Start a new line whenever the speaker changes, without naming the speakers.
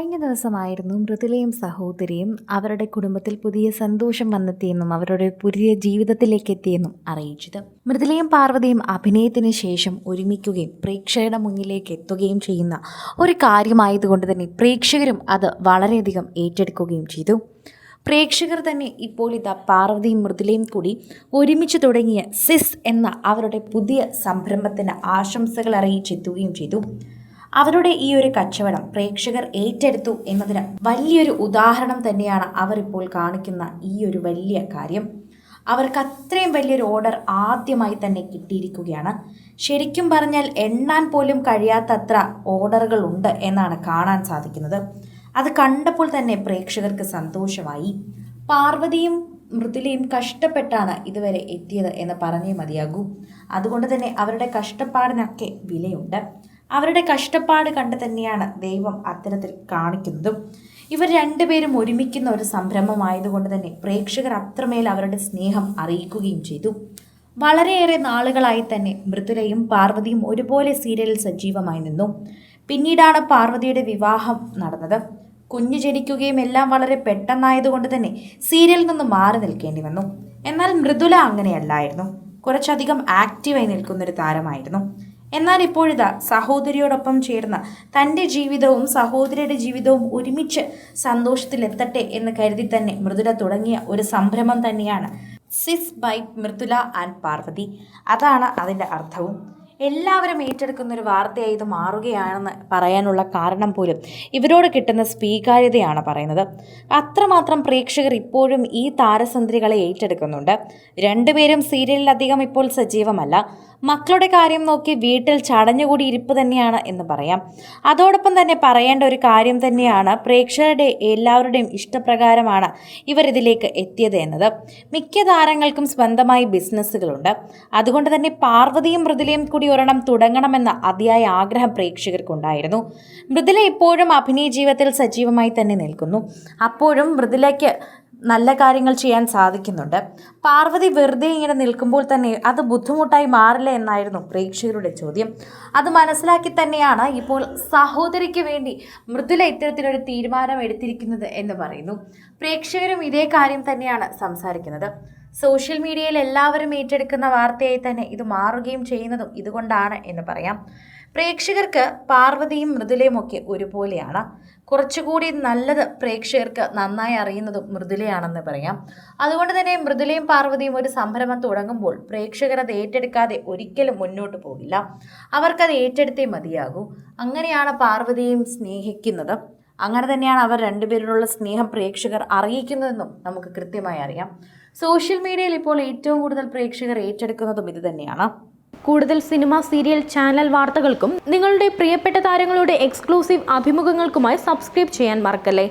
കഴിഞ്ഞ ദിവസമായിരുന്നു മൃദുലയും സഹോദരിയും അവരുടെ കുടുംബത്തിൽ പുതിയ സന്തോഷം വന്നെത്തിയെന്നും അവരുടെ പുതിയ ജീവിതത്തിലേക്ക് എത്തിയെന്നും അറിയിച്ചത്. മൃദുലയും പാർവതിയും അഭിനയത്തിന് ശേഷം ഒരുമിക്കുകയും പ്രേക്ഷകരുടെ മുന്നിലേക്ക് എത്തുകയും ചെയ്യുന്ന ഒരു കാര്യമായതുകൊണ്ട് തന്നെ പ്രേക്ഷകരും അത് വളരെയധികം ഏറ്റെടുക്കുകയും ചെയ്തു. പ്രേക്ഷകർ തന്നെ ഇപ്പോൾ ഇതാ പാർവതിയും മൃദുലയും കൂടി ഒരുമിച്ച് തുടങ്ങിയ സിസ് എന്ന അവരുടെ പുതിയ സംരംഭത്തിന് ആശംസകൾ അറിയിച്ചെത്തുകയും ചെയ്തു. അവരുടെ ഈ ഒരു കച്ചവടം പ്രേക്ഷകർ ഏറ്റെടുത്തു എന്നതിന് വലിയൊരു ഉദാഹരണം തന്നെയാണ് അവർ ഇപ്പോൾ കാണിക്കുന്ന ഈ ഒരു വലിയ കാര്യം. അവർക്ക് അത്രയും വലിയൊരു ഓർഡർ ആദ്യമായി തന്നെ കിട്ടിയിരിക്കുകയാണ്. ശരിക്കും പറഞ്ഞാൽ എണ്ണാൻ പോലും കഴിയാത്തത്ര ഓർഡറുകൾ ഉണ്ട് എന്നാണ് കാണാൻ സാധിക്കുന്നത്. അത് കണ്ടപ്പോൾ തന്നെ പ്രേക്ഷകർക്ക് സന്തോഷമായി. പാർവതിയും മൃദുലയും കഷ്ടപ്പെട്ടാണ് ഇതുവരെ എത്തിയത് എന്ന് പറഞ്ഞേ മതിയാകൂ. അതുകൊണ്ട് തന്നെ അവരുടെ കഷ്ടപ്പാടിനൊക്കെ വിലയുണ്ട്. അവരുടെ കഷ്ടപ്പാട് കണ്ട് തന്നെയാണ് ദൈവം അത്തരത്തിൽ കാണിക്കുന്നതും. ഇവർ രണ്ടുപേരും ഒരുമിക്കുന്ന ഒരു സംരംഭമായതുകൊണ്ട് തന്നെ പ്രേക്ഷകർ അത്രമേൽ അവരുടെ സ്നേഹം അറിയിക്കുകയും ചെയ്തു. വളരെയേറെ നാളുകളായി തന്നെ മൃദുലയും പാർവതിയും ഒരുപോലെ സീരിയലിൽ സജീവമായി നിന്നു. പിന്നീടാണ് പാർവതിയുടെ വിവാഹം നടന്നത്. കുഞ്ഞു ജനിക്കുകയും എല്ലാം വളരെ പെട്ടെന്നായതുകൊണ്ട് തന്നെ സീരിയലിൽ നിന്ന് മാറി നിൽക്കേണ്ടി വന്നു. എന്നാൽ മൃദുല അങ്ങനെയല്ലായിരുന്നു. കുറച്ചധികം ആക്റ്റീവായി നിൽക്കുന്നൊരു താരമായിരുന്നു. എന്നാൽ ഇപ്പോഴിതാ സഹോദരിയോടൊപ്പം ചേർന്ന തന്റെ ജീവിതവും സഹോദരിയുടെ ജീവിതവും ഒരുമിച്ച് സന്തോഷത്തിലെത്തട്ടെ എന്ന് കരുതി തന്നെ മൃദുല തുടങ്ങിയ ഒരു സംരംഭം തന്നെയാണ്. Sis by Mridula and Parvathy അതാണ് അതിന്റെ അർത്ഥവും. എല്ലാവരും ഏറ്റെടുക്കുന്ന ഒരു വാർത്തയായി ഇത് മാറുകയാണെന്ന് പറയാനുള്ള കാരണം പോലും ഇവരോട് കിട്ടുന്ന സ്വീകാര്യതയാണ് പറയുന്നത്. അത്രമാത്രം പ്രേക്ഷകർ ഇപ്പോഴും ഈ താരസന്ധ്രികളെ ഏറ്റെടുക്കുന്നുണ്ട്. രണ്ടുപേരും സീരിയലിലധികം ഇപ്പോൾ സജീവമല്ല. മക്കളുടെ കാര്യം നോക്കി വീട്ടിൽ ചടഞ്ഞുകൂടി ഇരിപ്പ് തന്നെയാണ് എന്ന് പറയാം. അതോടൊപ്പം തന്നെ പറയേണ്ട ഒരു കാര്യം തന്നെയാണ് പ്രേക്ഷകരുടെ എല്ലാവരുടെയും ഇഷ്ടപ്രകാരമാണ് ഇവർ ഇതിലേക്ക് എത്തിയത് എന്നത്. മിക്ക താരങ്ങൾക്കും സ്വന്തമായി ബിസിനസ്സുകളുണ്ട്. അതുകൊണ്ട് തന്നെ പാർവതിയും മൃദുലയും കൂടി ഒരെണ്ണം തുടങ്ങണമെന്ന അതിയായ ആഗ്രഹം പ്രേക്ഷകർക്കുണ്ടായിരുന്നു. മൃദുല ഇപ്പോഴും അഭിനയ ജീവിതത്തിൽ സജീവമായി തന്നെ നിൽക്കുന്നു. അപ്പോഴും മൃദുലയ്ക്ക് നല്ല കാര്യങ്ങൾ ചെയ്യാൻ സാധിക്കുന്നുണ്ട്. പാർവതി വെറുതെ ഇങ്ങനെ നിൽക്കുമ്പോൾ തന്നെ അത് ബുദ്ധിമുട്ടായി മാറില്ല എന്നായിരുന്നു പ്രേക്ഷകരുടെ ചോദ്യം. അത് മനസ്സിലാക്കി തന്നെയാണ് ഇപ്പോൾ സഹോദരിക്ക് വേണ്ടി മൃദുല ഇത്തരത്തിലൊരു തീരുമാനം എടുത്തിരിക്കുന്നത് എന്ന് പറയുന്നു. പ്രേക്ഷകരും ഇതേ കാര്യം തന്നെയാണ് സംസാരിക്കുന്നത്. സോഷ്യൽ മീഡിയയിൽ എല്ലാവരും ഏറ്റെടുക്കുന്ന വാർത്തയായി തന്നെ ഇത് മാറുകയും ചെയ്യുന്നതും ഇതുകൊണ്ടാണ് എന്ന് പറയാം. പ്രേക്ഷകർക്ക് പാർവതിയും മൃദുലയും ഒക്കെ ഒരുപോലെയാണ്. കുറച്ചുകൂടി നല്ലത് പ്രേക്ഷകർക്ക് നന്നായി അറിയുന്നതും മൃദുലയാണെന്ന് പറയാം. അതുകൊണ്ട് തന്നെ മൃദുലയും പാർവതിയും ഒരു സംരംഭം തുടങ്ങുമ്പോൾ പ്രേക്ഷകർ അത് ഏറ്റെടുക്കാതെ ഒരിക്കലും മുന്നോട്ട് പോകില്ല. അവർക്കത് ഏറ്റെടുത്തേ മതിയാകൂ. അങ്ങനെയാണ് പാർവതിയും സ്നേഹിക്കുന്നത്. അങ്ങനെ തന്നെയാണ് അവർ രണ്ടുപേരിലുള്ള സ്നേഹം പ്രേക്ഷകർ അറിയിക്കുന്നതെന്നും നമുക്ക് കൃത്യമായി അറിയാം. സോഷ്യൽ മീഡിയയിൽ ഇപ്പോൾ ഏറ്റവും കൂടുതൽ പ്രേക്ഷകർ ഏറ്റെടുക്കുന്നതും ഇത് തന്നെയാണ്.
കൂടുതൽ സിനിമ സീരിയൽ ചാനൽ വാർത്തകൾക്കും നിങ്ങളുടെ പ്രിയപ്പെട്ട താരങ്ങളുടെ എക്സ്ക്ലൂസീവ് അഭിമുഖങ്ങൾക്കുമായി സബ്സ്ക്രൈബ് ചെയ്യാൻ മറക്കല്ലേ?